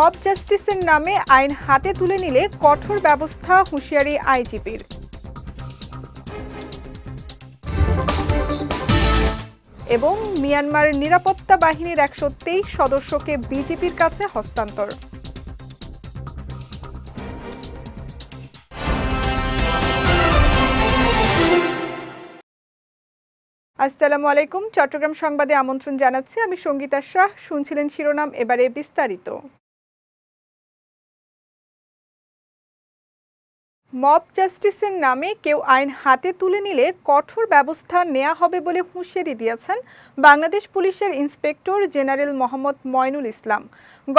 Mob জাস্টিসের নামে আইন হাতে তুলে নিলে কঠোর ব্যবস্থা হুঁশিয়ারি আইজিপির। এবং মিয়ানমার নিরাপত্তা বাহিনীর একশো তেইশ সদস্যকে বিজেপির কাছে হস্তান্তর। আসসালামু আলাইকুম। চট্টগ্রাম সংবাদে আমন্ত্রণ জানাচ্ছি। আমি সঙ্গীতা শাহ। শুনছিলেন শিরোনাম, এবারে বিস্তারিত। মব জাস্টিসের নামে কেউ আইন হাতে তুলে নিলে কঠোর ব্যবস্থা নেওয়া হবে বলে হুঁশিয়ারি দিয়েছেন বাংলাদেশ পুলিশের ইন্সপেক্টর জেনারেল মোহাম্মদ ময়নুল ইসলাম।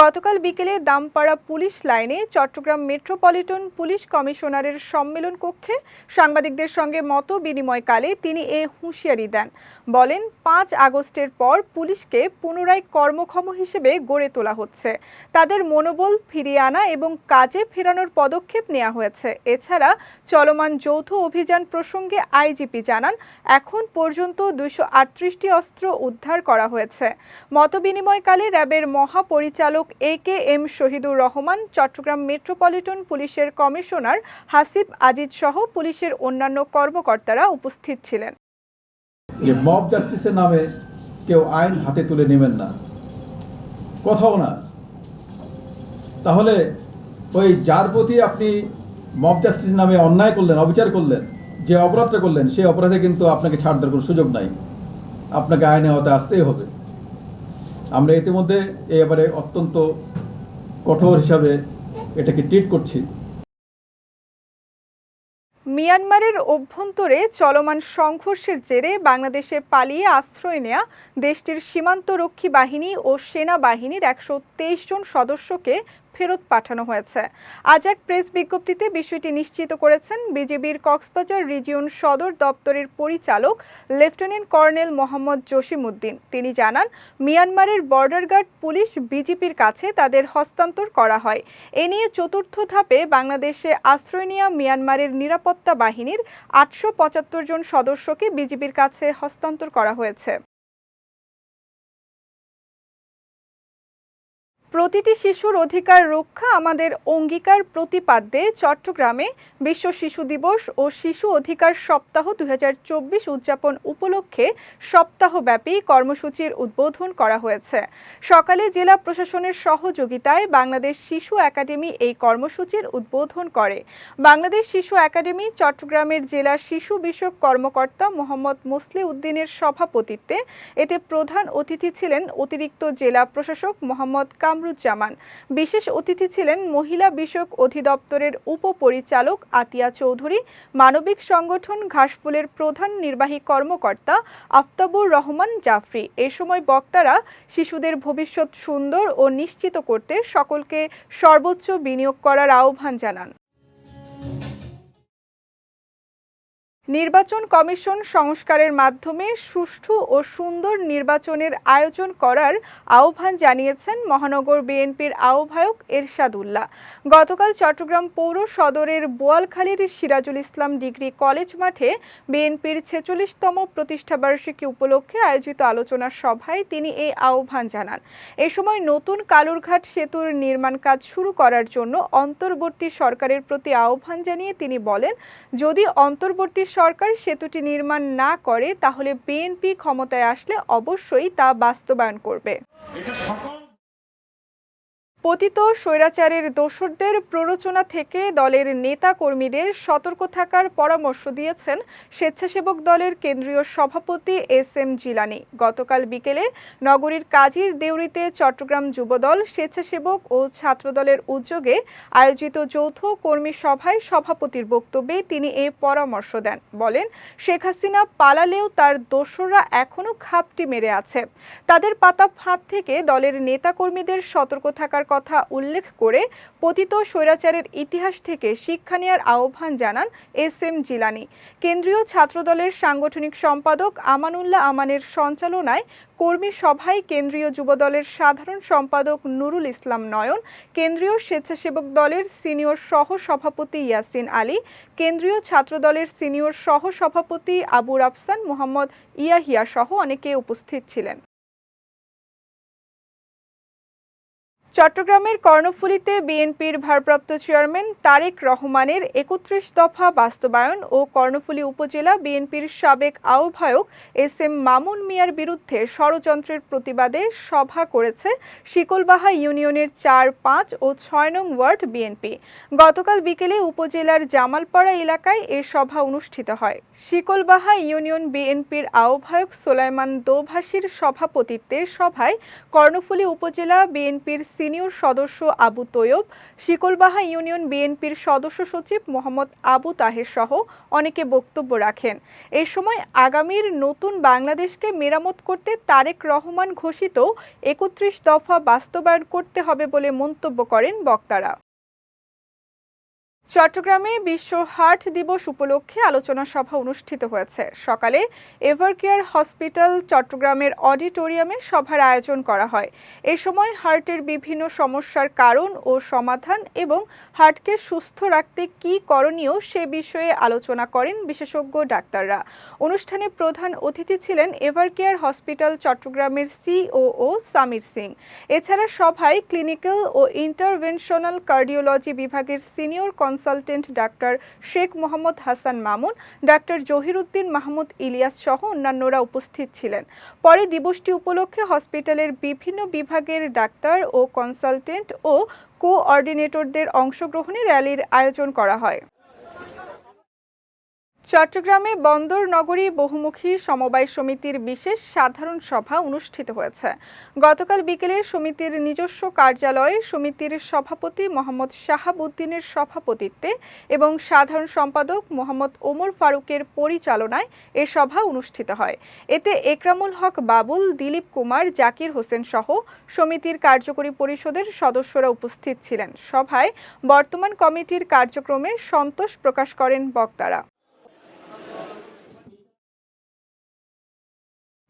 গতকাল বিকেলে দামপাড়া পুলিশ লাইনে চট্টগ্রাম মেট্রোপলিটন পুলিশ কমিশনারের সম্মেলন কক্ষে সাংবাদিকদের সঙ্গে মত বিনিময়কালে তিনি এ হুঁশিয়ারি দেন। বলেন, পাঁচ আগস্টের পর পুলিশকে পুনরায় কর্মক্ষম হিসেবে গড়ে তোলা হচ্ছে। তাদের মনোবল ফিরিয়ে আনা এবং কাজে ফেরানোর পদক্ষেপ নেওয়া হয়েছে। এছাড়া চলমান যৌথ অভিযান প্রসঙ্গে আইজিপি জানান, এখন পর্যন্ত দুইশো অস্ত্র উদ্ধার করা হয়েছে। মতবিনিময়কালে র্যাবের মহাপরিচালক A K M Shahidur Rahman, Chattogram metropolitan পুলিশের কমিশনার হাসিব আজিজ সহ পুলিশের অন্যান্য কর্মকর্তারা উপস্থিত ছিলেন। মব জাস্টিসের নামে কেউ আইন হাতে তুলে নেবেন না। কোথাও না। তাহলে ওই যার প্রতি আপনি মব জাস্টিস নামে অন্যায় করলেন, অবিচার করলেন, যে অপরাধটা করলেন, সেই অপরাধে কিন্তু আপনাকে ছাড় দেওয়ার কোনো সুযোগ নাই। আপনাকে আইনে হতে আসতেই হবে। আমরা ইতিমধ্যে এই ব্যাপারে অত্যন্ত কঠোর হিসাবে এটাকে ট্রিট করছি। মিয়ানমারের অভ্যন্তরে চলমান সংঘর্ষের জেরে বাংলাদেশে পালিয়ে আশ্রয় নেয়া দেশটির সীমান্তরক্ষী বাহিনী ও সেনাবাহিনীর একশো তেইশ জন সদস্যকে ফেরত পাঠানো হয়েছে। আজ এক প্রেস বিজ্ঞপ্তিতে বিষয়টি নিশ্চিত করেছেন বিজেপির কক্সবাজার রিজিয়ন সদর দপ্তরের পরিচালক লেফটেন্যান্ট কর্নেল মোহাম্মদ জসিমউদ্দিন। তিনি জানান, মিয়ানমারের বর্ডার গার্ড পুলিশ বিজেপির কাছে তাদের হস্তান্তর করা হয়। এ নিয়ে চতুর্থ ধাপে বাংলাদেশে আশ্রয় নেওয়া মিয়ানমারের নিরাপত্তা বাহিনীর আটশো পঁচাত্তর জন সদস্যকে বিজেপির কাছে হস্তান্তর করা হয়েছে। প্রতিটি শিশুর অধিকার রক্ষা আমাদের অঙ্গীকার প্রতিপাদ্যে চট্টগ্রামে বিশ্ব শিশু দিবস ও শিশু অধিকার সপ্তাহ দু হাজার চব্বিশ উদযাপন উপলক্ষে সপ্তাহব্যাপী কর্মসূচির উদ্বোধন করা হয়েছে। সকালে জেলা প্রশাসনের সহযোগিতায় বাংলাদেশ শিশু একাডেমি এই কর্মসূচির উদ্বোধন করে। বাংলাদেশ শিশু একাডেমি চট্টগ্রামের জেলা শিশু বিষয়ক কর্মকর্তা মোহাম্মদ মুসলি উদ্দিনের সভাপতিত্বে এতে প্রধান অতিথি ছিলেন অতিরিক্ত জেলা প্রশাসক মোহাম্মদ কামরুজ্জামান বিশেষ অতিথি ছিলেন মহিলা বিষয়ক অধিদপ্তরের উপপরিচালক আতিয়া চৌধুরী, মানবিক সংগঠন ঘাসফুলের প্রধান নির্বাহী কর্মকর্তা আফতাবুর রহমান জাফরি। এ সময় বক্তারা শিশুদের ভবিষ্যৎ সুন্দর ও নিশ্চিত করতে সকলকে সর্বোচ্চ বিনিয়োগ করার আহ্বান জানান। নির্বাচন কমিশন সংস্কারের মাধ্যমে সুষ্ঠু ও সুন্দর নির্বাচনের আয়োজন করার আহ্বান জানিয়েছেন মহানগর বিএনপির আহ্বায়ক এরশাদুল্লাহ। গতকাল চট্টগ্রাম পৌর সদরের বোয়ালখালীর সিরাজুল ইসলাম ডিগ্রি কলেজ মাঠে বিএনপির ছেচল্লিশতম প্রতিষ্ঠাবার্ষিকী উপলক্ষে আয়োজিত আলোচনা সভায় তিনি এই আহ্বান জানান। এ সময় নতুন কালুরঘাট সেতুর নির্মাণ কাজ শুরু করার জন্য অন্তর্বর্তী সরকারের প্রতি আহ্বান জানিয়ে তিনি বলেন, যদি অন্তর্বর্তী সরকার সেতুটি নির্মাণ না করে তাহলে বিএনপি ক্ষমতায় আসলে অবশ্যই তা বাস্তবায়ন করবে। পতিত স্বৈরাচারের দোসরদের প্ররোচনা থেকে দলের নেতা কর্মীদের সতর্ক থাকার পরামর্শ দিয়েছেন স্বেচ্ছাসেবক দলের কেন্দ্রীয় সভাপতি এস এম জিলানি। গতকাল বিকেলে নগরীর কাজীর দেউরিতে চট্টগ্রাম যুবদল স্বেচ্ছাসেবক ও ছাত্রদলের উদ্যোগে আয়োজিত যৌথ কর্মী সভায় সভাপতির বক্তব্যে তিনি এ পরামর্শ দেন। বলেন, শেখ হাসিনা পালালেও তার দোসররা এখনও খাপটি মেরে আছে। তাদের পাতা ফাঁদ থেকে দলের নেতাকর্মীদের সতর্ক থাকার কথা উল্লেখ করে পতিত স্বৈরাচারের ইতিহাস থেকে শিক্ষা নেওয়ার আহ্বান জানান এস এম জিলানি। কেন্দ্রীয় ছাত্রদলের সাংগঠনিক সম্পাদক আমানুল্লাহ আমানের সঞ্চালনায় কর্মী সভায় কেন্দ্রীয় যুবদলের সাধারণ সম্পাদক নুরুল ইসলাম নয়ন, কেন্দ্রীয় স্বেচ্ছাসেবক দলের সিনিয়র সহ সভাপতি ইয়াসিন আলী, কেন্দ্রীয় ছাত্রদলের সিনিয়র সহ সভাপতি আবু রাফসান মোহাম্মদ ইয়াহিয়া সহ অনেকে উপস্থিত ছিলেন। চট্টগ্রামের কর্ণফুলীতে বিএনপির ভারপ্রাপ্ত চেয়ারম্যান তারেক রহমানের একত্রিশ দফা বাস্তবায়ন ও কর্ণফুলী উপজেলা বিএনপির সাবেক আহ্বায়ক এস এম মামুন মিয়ার বিরুদ্ধে ষড়যন্ত্রের প্রতিবাদে সভা করেছে শিকলবাহা ইউনিয়নের চার, পাঁচ ও ছয় নং ওয়ার্ড বিএনপি। গতকাল বিকেলে উপজেলার জামালপাড়া এলাকায় এ সভা অনুষ্ঠিত হয়। শিকলবাহা ইউনিয়ন বিএনপির আহ্বায়ক সোলাইমান দোভাষীর সভাপতিত্বে সভায় কর্ণফুলী উপজেলা বিএনপির সিনিয়র সদস্য আবু তৈয়ব, শিকলবাহা ইউনিয়ন বিএনপির সদস্য সচিব মোহাম্মদ আবু তাহের সহ অনেকে বক্তব্য রাখেন। এ সময় আগামীর নতুন বাংলাদেশকে মেরামত করতে তারেক রহমান ঘোষিত একত্রিশ দফা বাস্তবায়ন করতে হবে বলে মন্তব্য করেন বক্তারা। চট্টগ্রামে বিশ্ব হার্ট দিবস উপলক্ষে আলোচনা সভা অনুষ্ঠিত হয়েছে। সকালে এভারকেয়ার হসপিটাল চট্টগ্রামের অডিটোরিয়ামে সভার আয়োজন করা হয়। এ সময় হার্টের বিভিন্ন সমস্যার কারণ ও সমাধান এবং হার্টকে সুস্থ রাখতে কী করণীয় সে বিষয়ে আলোচনা করেন বিশেষজ্ঞ ডাক্তাররা। অনুষ্ঠানে প্রধান অতিথি ছিলেন এভারকেয়ার হসপিটাল চট্টগ্রামের সিওও সামির সিং। এছাড়া সভায় ক্লিনিক্যাল ও ইন্টারভেনশনাল কার্ডিওলজি বিভাগের senior consultant doctor Sheikh Mohammad Hasan Mamun, doctor Zahiruddin Mahmud Ilias সহ অন্যান্যরা উপস্থিত ছিলেন। পরে দিবসটি উপলক্ষে হসপিটালের বিভিন্ন বিভাগের ডাক্তার ও কনসালটেন্ট ও কোঅর্ডিনেটরদের অংশগ্রহণে র্যালির আয়োজন করা হয়। চট্টগ্রামে বন্দর নগরী বহুমুখী সমবায় সমিতির বিশেষ সাধারণ সভা অনুষ্ঠিত হয়েছে। গতকাল বিকেলে সমিতির নিজস্ব কার্যালয়ে সমিতির সভাপতি মোহাম্মদ শাহাবুদ্দিনের সভাপতিত্বে এবং সাধারণ সম্পাদক মোহাম্মদ ওমর ফারুকের পরিচালনায় এ সভা অনুষ্ঠিত হয়। এতে একরামুল হক বাবুল, দিলীপ কুমার, জাকির হোসেন সহ সমিতির কার্যকরী পরিষদের সদস্যরা উপস্থিত ছিলেন। সভায় বর্তমান কমিটির কার্যক্রমে সন্তোষ প্রকাশ করেন বক্তারা।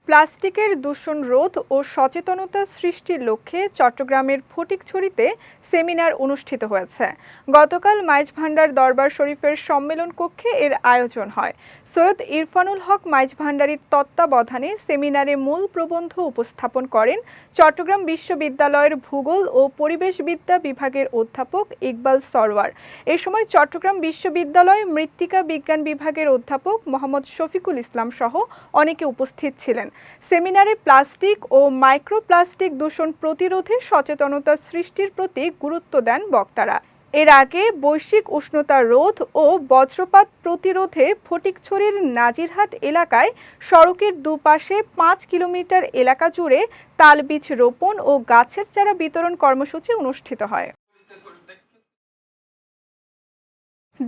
প্লাস্টিকের দূষণ রোধ ও সচেতনতা সৃষ্টির লক্ষ্যে চট্টগ্রামের ফটিকছড়িতে সেমিনার অনুষ্ঠিত হয়েছে। গতকাল মাইজ ভান্ডার দরবার শরীফের সম্মেলন কক্ষে এর আয়োজন হয়। সৈয়দ ইরফানুল হক মাইজ ভান্ডারির তত্ত্বাবধানে সেমিনারে মূল প্রবন্ধ উপস্থাপন করেন চট্টগ্রাম বিশ্ববিদ্যালয়ের ভূগোল ও পরিবেশবিদ্যা বিভাগের অধ্যাপক ইকবাল সরওয়ার। এ সময় চট্টগ্রাম বিশ্ববিদ্যালয় মৃত্তিকা বিজ্ঞান বিভাগের অধ্যাপক মোহাম্মদ শফিকুল ইসলাম সহ অনেকে উপস্থিত ছিলেন। সেমিনারে প্লাস্টিক ও মাইক্রোপ্লাস্টিক দূষণ প্রতিরোধে সচেতনতা সৃষ্টির প্রতি গুরুত্ব দেন বক্তারা। এর আগে বৈশ্বিক উষ্ণতা রোধ ও বজ্রপাত প্রতিরোধে ফটিকছড়ির নাজিরহাট এলাকায় সড়কের দুপাশে পাঁচ কিলোমিটার এলাকা জুড়ে তালবীজ রোপণ ও গাছের চারা বিতরণ কর্মসূচি অনুষ্ঠিত হয়।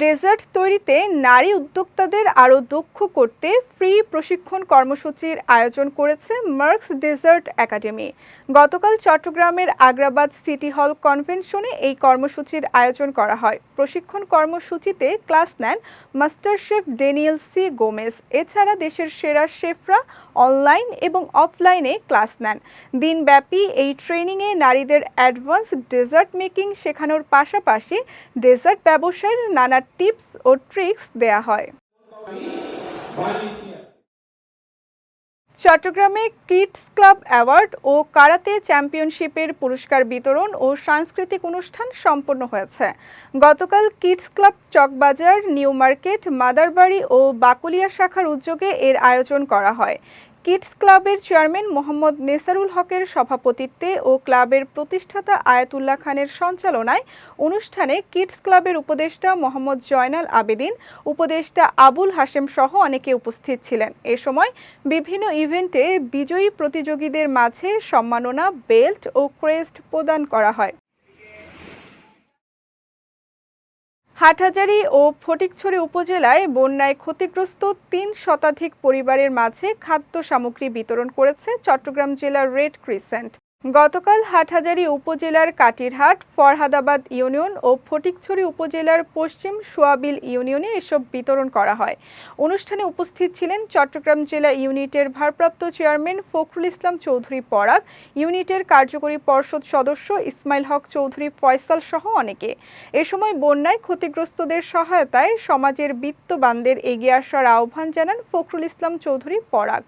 ডেজার্ট তৈরিতে নারী উদ্যোক্তাদের আরও দক্ষ করতে ফ্রি প্রশিক্ষণ কর্মসূচির আয়োজন করেছে মার্কস ডেজার্ট একাডেমি। গতকাল চট্টগ্রামের আগ্রাবাদ সিটি হল কনভেনশনে এই কর্মসূচির আয়োজন করা হয়। প্রশিক্ষণ কর্মসূচিতে ক্লাস নেন master chef Daniel C Gomes. এছাড়া দেশের সেরা শেফরা অনলাইন এবং অফলাইনে ক্লাস নেন। দিনব্যাপী এই ট্রেনিংয়ে নারীদের অ্যাডভান্স ডেজার্ট মেকিং শেখানোর পাশাপাশি ডেজার্ট ব্যবসায়ের নানা টিপস ও ট্রিক্স দেয়া হয়। চট্টগ্রামে কিডস ক্লাব অ্যাওয়ার্ড ও কারাতে চ্যাম্পিয়নশিপের পুরস্কার বিতরণ ও সাংস্কৃতিক অনুষ্ঠান সম্পন্ন হয়েছে। গতকাল kids club Chawkbazar, New Market, Madarbari ও বাকুলিয়া শাখার উদ্যোগে এর আয়োজন করা হয়। কিডস ক্লাবের চেয়ারম্যান মোহাম্মদ নেসারুল হকের সভাপতিত্বে ও ক্লাবের প্রতিষ্ঠাতা আয়াতুল্লাহ খানের সঞ্চালনায় অনুষ্ঠানে কিডস ক্লাবের উপদেষ্টা মোহাম্মদ জয়নাল আবেদিন, উপদেষ্টা আবুল হাশেম সহ অনেকে উপস্থিত ছিলেন। এ সময় বিভিন্ন ইভেন্টে বিজয়ী প্রতিযোগীদের মাঝে সম্মাননা, বেল্ট ও ক্রেস্ট প্রদান করা হয়। হাটহাজারী ও ফটিকছড়ি উপজেলায় বন্যায় ক্ষতিগ্রস্ত তিন শতাধিক পরিবারের মাঝে খাদ্য সামগ্রী বিতরণ করেছে চট্টগ্রাম জেলার রেড ক্রিসেন্ট গতকাল হাটহাজারী উপজেলার কাটিরহাট, ফরহাদাবাদ ইউনিয়ন ও ফটিকছড়ি উপজেলার পশ্চিম সোয়াবিল ইউনিয়নে এসব বিতরণ করা হয়। অনুষ্ঠানে উপস্থিত ছিলেন চট্টগ্রাম জেলা ইউনিটের ভারপ্রাপ্ত চেয়ারম্যান ফখরুল ইসলাম চৌধুরী পরাগ, ইউনিটের কার্যকরী পর্ষদ সদস্য ইসমাইল হক চৌধুরী ফয়সাল সহ অনেকে। এ সময় বন্যায় ক্ষতিগ্রস্তদের সহায়তায় সমাজের বিত্তবানদের এগিয়ে আসার আহ্বান জানান ফখরুল ইসলাম চৌধুরী পরাগ।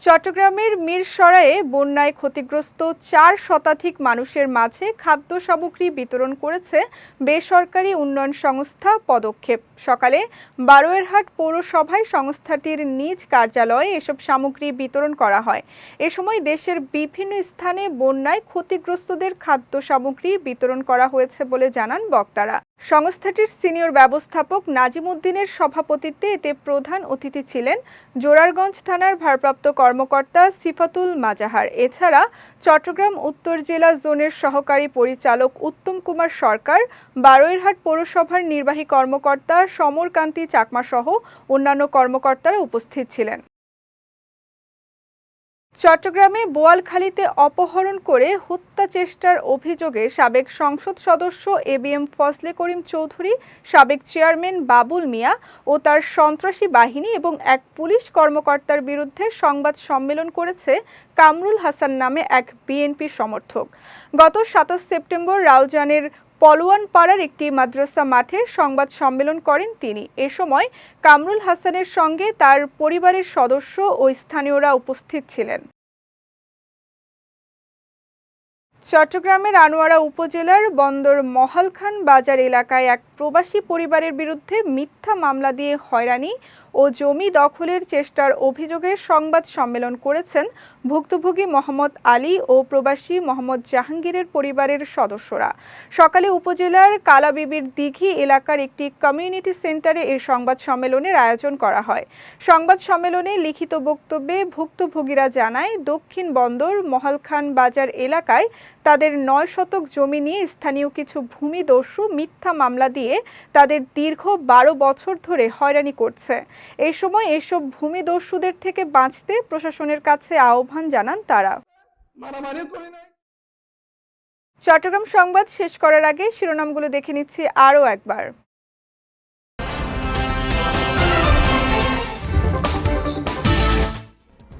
চট্টগ্রামের মিরসরায়ে বন্যায় ক্ষতিগ্রস্ত চার শতাধিক মানুষের মাঝে খাদ্য সামগ্রী বিতরণ করেছে বেসরকারি উন্নয়ন সংস্থা পদক্ষেপ। সকালে বারোয়ারহাট পৌরসভায় সংস্থাটির নিজ কার্যালয়ে এসব সামগ্রী বিতরণ করা হয়। এ সময় দেশের বিভিন্ন স্থানে বন্যায় ক্ষতিগ্রস্তদের খাদ্য সামগ্রী বিতরণ করা হয়েছে বলে জানান বক্তারা। সংস্থাটির সিনিয়র ব্যবস্থাপক নাজিম উদ্দিনের সভাপতিত্বে এতে প্রধান অতিথি ছিলেন জোরারগঞ্জ থানার ভারপ্রাপ্ত কর্মকর্তা সিফাতুল মাজাহার। এছাড়া চট্টগ্রাম উত্তর জেলা জোনের সহকারী পরিচালক উত্তম কুমার সরকার বারৈরহাট পৌরসভার নির্বাহী কর্মকর্তা সমরকান্তি চাকমা সহ অন্যান্য কর্মকর্তারা উপস্থিত ছিলেন। চট্টগ্রামে বোয়ালখালীতে অপহরণ করে হত্যা চেষ্টার অভিযোগে সাবেক সংসদ সদস্য A B M Fazle Karim Chowdhury, সাবেক চেয়ারম্যান বাবুল মিয়া ও তার সন্ত্রাসী বাহিনী এবং এক পুলিশ কর্মকর্তার বিরুদ্ধে সংবাদ সম্মেলন করেছে কামরুল হাসান নামে এক বিএনপি সমর্থক। গত সাতাশ সেপ্টেম্বর রাউজানের পলোয়ান পাড়ার একটি মাদ্রাসা মাঠে সংবাদ সম্মেলন করেন তিনি। এ সময় কামরুল হাসানের সঙ্গে তার পরিবারের সদস্য ও স্থানীয়রা উপস্থিত ছিলেন। চট্টগ্রামের আনোয়ারা উপজেলার বন্দর মহালখান বাজার এলাকায় এক প্রবাসী পরিবারের বিরুদ্ধে মিথ্যা মামলা দিয়ে হয়রানি ও জমি দখলের চেষ্টার অভিযোগে সংবাদ সম্মেলন করেছেন ভুক্তভোগী মোহাম্মদ আলী ও প্রবাসী মোহাম্মদ জাহাঙ্গীরের পরিবারের সদস্যরা। সকালে উপজেলার কালাবিবির দিঘি এলাকার একটি কমিউনিটি সেন্টারে এই সংবাদ সম্মেলনের আয়োজন করা হয়। সংবাদ সম্মেলনে লিখিত বক্তব্যে ভুক্তভোগীরা জানায়, দক্ষিণ বন্দর, মহালখান বাজার এলাকায় তাদের নয় শতক জমি নিয়ে স্থানীয় কিছু ভূমিদস্যু মিথ্যা মামলা দিয়ে তাদের দীর্ঘ বারো বছর ধরে হয়রানি করছে। এই সময় এসব ভূমিদস্যুদের থেকে বাঁচতে প্রশাসনের কাছে আহ্বান জানান তারা। চট্টগ্রাম সংবাদ শেষ করার আগে শিরোনামগুলো দেখে নিচ্ছি আরও একবার।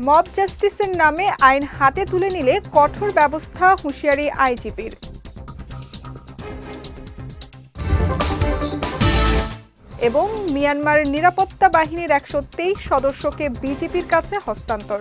মব জাস্টিসের নামে আইন হাতে তুলে নিলে কঠোর ব্যবস্থা হুঁশিয়ারি আইজিপির। এবং মিয়ানমার নিরাপত্তা বাহিনীর একশো তেইশ সদস্যকে বিজেপির কাছে হস্তান্তর।